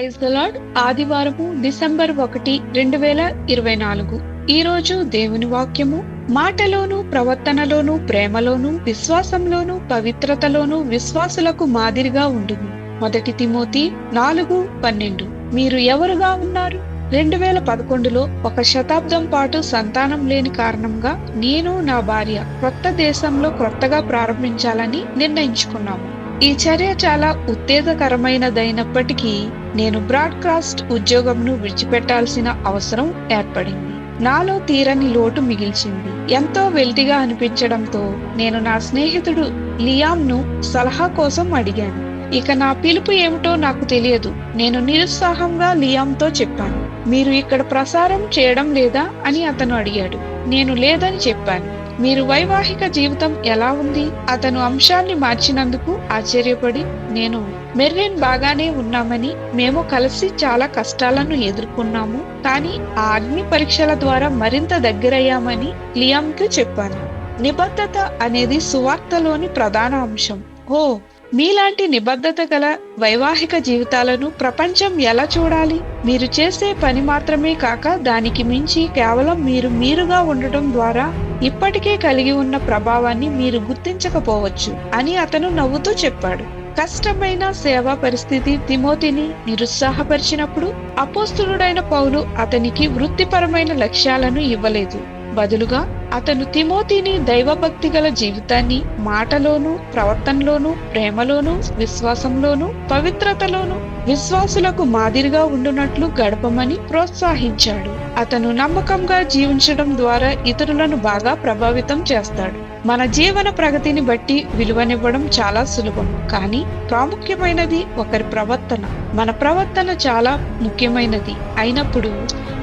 Praise lord. ఆదివారము December ఒకటి రెండు వేల ఇరవై నాలుగు. ఈ రోజు దేవుని వాక్యము. మాటలోను ప్రవర్తనలోను ప్రేమలోను విశ్వాసంలోను పవిత్రతలోను విశ్వాసులకు మాదిరిగా ఉండును మొదటి తిమోతి నాలుగు పన్నెండు. మీరు ఎవరుగా ఉన్నారు? రెండు వేల పదకొండులో ఒక శతాబ్దం పాటు సంతానం లేని కారణంగా నేను నా భార్య కొత్త దేశంలో కొత్తగా ప్రారంభించాలని నిర్ణయించుకున్నాము. ఈ చర్య చాలా ఉత్తేజకరమైనదైనప్పటికీ నేను బ్రాడ్కాస్ట్ ఉద్యోగంను విడిచిపెట్టాల్సిన అవసరం ఏర్పడింది. నాలో తీరని లోటు మిగిల్చింది. ఎంతో వెల్తిగా అనిపించడంతో నేను నా స్నేహితుడు లియామ్ను సలహా కోసం అడిగాను. ఇక నా పిలుపు ఏమిటో నాకు తెలియదు. నేను నిరుత్సాహంగా లియామ్తో చెప్పాను. మీరు ఇక్కడ ప్రసారం చేయడం లేదా అని అతను అడిగాడు. నేను లేదని చెప్పాను. మీరు వైవాహిక జీవితం ఎలా ఉంది? అతను అంశాన్ని మార్చినందుకు ఆశ్చర్యపడి నేను మెర్రిన్ బాగానే ఉన్నామని మేము కలిసి చాలా కష్టాలను ఎదుర్కొన్నాము కానీ ఆ అగ్ని పరీక్షల ద్వారా మరింత దగ్గరయ్యామని లియామ్కి చెప్పాను. నిబద్ధత అనేది సువార్తలోని ప్రధాన అంశం. ఓ మీలాంటి నిబద్ధత గల వైవాహిక జీవితాలను ప్రపంచం ఎలా చూడాలి? మీరు చేసే పని మాత్రమే కాక దానికి మించి కేవలం మీరు మీరుగా ఉండటం ద్వారా ఇప్పటికే కలిగి ఉన్న ప్రభావాన్ని మీరు గుర్తించకపోవచ్చు అని అతను నవ్వుతూ చెప్పాడు. కష్టమైన సేవా పరిస్థితి తిమోతిని నిరుత్సాహపరిచినప్పుడు అపోస్తులుడైన పౌలు అతనికి వృత్తిపరమైన లక్ష్యాలను ఇవ్వలేదు. బదులుగా అతను తిమోతిని దైవభక్తి గల జీవితాన్ని మాటలోను ప్రవర్తనలోను ప్రేమలోను విశ్వాసంలోను పవిత్రతలోను విశ్వాసులకు మాదిరిగా ఉండునట్లు గడపమని ప్రోత్సహించాడు. అతను నమ్మకంగా జీవించడం ద్వారా ఇతరులను బాగా ప్రభావితం చేస్తాడు. మన జీవన ప్రగతిని బట్టి విలువనివ్వడం చాలా సులభం. కానీ ప్రాముఖ్యమైనది ఒకరి ప్రవర్తన. మన ప్రవర్తన చాలా ముఖ్యమైనది. అయినప్పుడు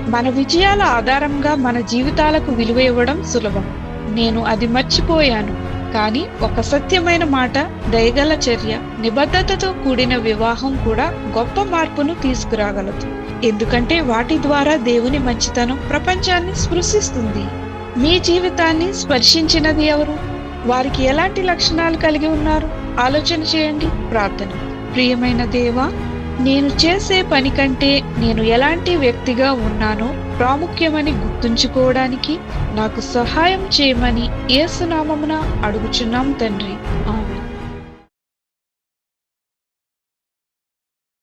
మన విజయాల ఆధారంగా మన జీవితాలకు విలువ ఇవ్వడం సులభం. నేను అది మర్చిపోయాను. కానీ ఒక సత్యమైన మాట దయగల చర్య నిబద్ధతతో కూడిన వివాహం కూడా గొప్ప మార్పును తీసుకురాగలదు. ఎందుకంటే వాటి ద్వారా దేవుని మంచితనం ప్రపంచాన్ని స్పృశిస్తుంది. మీ జీవితాన్ని స్పర్శించినది ఎవరు? వారికి ఎలాంటి లక్షణాలు కలిగి ఉన్నారు? ఆలోచన చేయండి ప్రార్థన. ప్రియమైన దేవా నేను చేసే పని కంటే నేను ఎలాంటి వ్యక్తిగా ఉన్నానో ప్రాముఖ్యమని గుర్తుంచుకోవడానికి నాకు సహాయం చేయమని ఏసునామమున అడుగుచున్నాం తండ్రి.